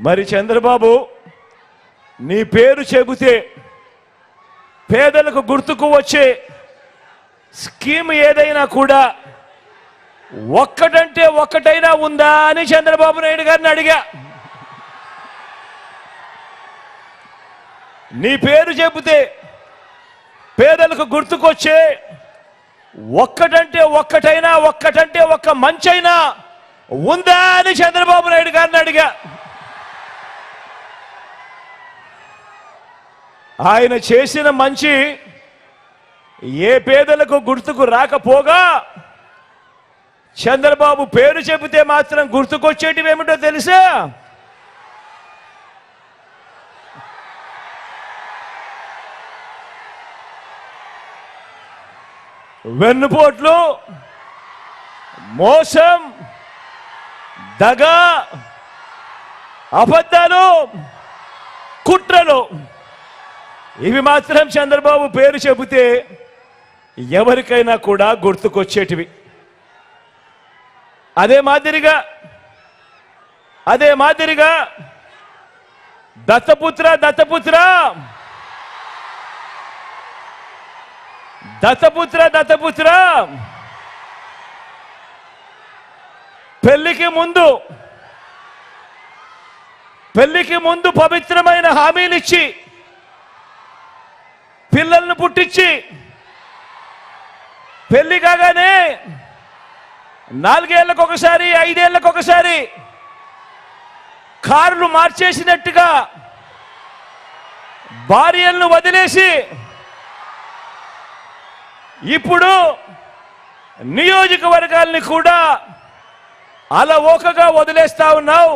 మరి చంద్రబాబు నీ పేరు చెబితే పేదలకు గుర్తుకు వచ్చే స్కీమ్ ఏదైనా కూడా ఒక్కటంటే ఒక్కటైనా ఉందా అని చంద్రబాబు నాయుడు గారిని అడిగా. నీ పేరు చెబితే పేదలకు గుర్తుకొచ్చే ఒక్కటంటే ఒక్కటైనా ఒక్కటంటే ఒక్క మంచైనా ఉందా అని చంద్రబాబు నాయుడు గారిని అడిగా. ఆయన చేసిన మంచి ఏ పేదలకు గుర్తుకు రాకపోగా చంద్రబాబు పేరు చెబితే మాత్రం గుర్తుకొచ్చేటివి ఏమిటో తెలుసా? వెన్నుపోట్లు మోసం దగ అబద్ధాలు కుట్రలు. ఇవి మాత్రం చంద్రబాబు పేరు చెబితే ఎవరికైనా కూడా గుర్తుకొచ్చేటివి. అదే మాదిరిగా అదే మాదిరిగా దత్తపుత్ర దత్తపుత్ర! దత్తపుత్ర దత్తపుత్ర! పెళ్ళికి ముందు పెళ్ళికి ముందు పవిత్రమైన హామీలిచ్చి ఇచ్చి పిల్లల్ని పుట్టించి పెళ్ళి కాగానే నాలుగేళ్ళకు ఒకసారి ఐదేళ్ళకు ఒకసారి కార్లు మార్చేసినట్టుగా భార్యలను వదిలేసి ఇప్పుడు నియోజకవర్గాల్ని కూడా అలవోకగా వదిలేస్తా ఉన్నావు.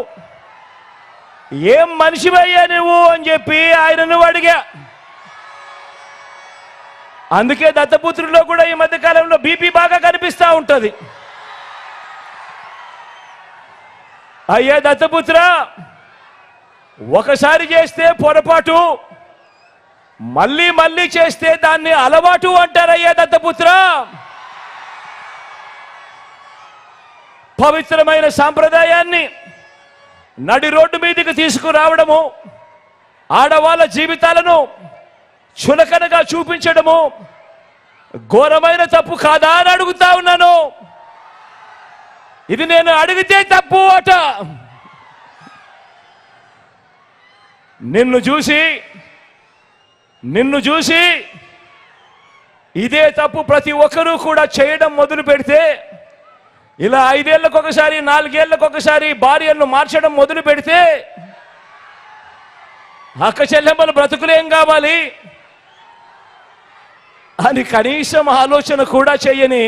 ఏం మనిషివయ్యా నువ్వు అని చెప్పి ఆయనను అడిగా. అందుకే దత్తపుత్రుల్లో కూడా ఈ మధ్య కాలంలో బీపీ బాగా కనిపిస్తా ఉంటుంది. అయ్యా దత్తపుత్ర ఒకసారి చేస్తే పొరపాటు మళ్ళీ మళ్ళీ చేస్తే దాన్ని అలవాటు అంటారయ్యా దత్తపుత్ర. పవిత్రమైన సాంప్రదాయాన్ని నడి రోడ్డు మీదకి తీసుకురావడము ఆడవాళ్ళ జీవితాలను చులకనగా చూపించడము. ఘోరమైన తప్పు కాదా అని అడుగుతా ఉన్నాను. ఇది నేను అడిగితే తప్పు అట. నిన్ను చూసి నిన్ను చూసి ఇదే తప్పు ప్రతి ఒక్కరూ కూడా చేయడం మొదలు పెడితే ఇలా ఐదేళ్ళకు ఒకసారి నాలుగేళ్ళకు ఒకసారి భార్యలను మార్చడం మొదలు పెడితే అక్క చెల్లెమ్మలు బ్రతుకులేం కావాలి? అని కనీసం ఆలోచన కూడా చేయని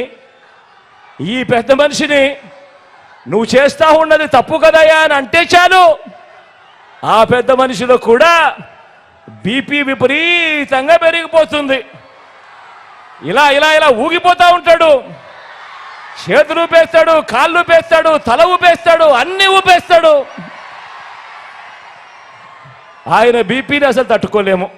ఈ పెద్ద మనిషిని నువ్వు చేస్తా ఉన్నది తప్పు కదయా అని అంటే చాలు. ఆ పెద్ద మనిషిలో కూడా బీపీ విపరీతంగా పెరిగిపోతుంది. ఇలా ఇలా ఇలా ఊగిపోతా ఉంటాడు. చేతులు ఊపేస్తాడు కాళ్ళు ఊపేస్తాడు తల ఊపేస్తాడు అన్ని ఊపేస్తాడు. ఆయన బీపీని అసలు తట్టుకోలేము.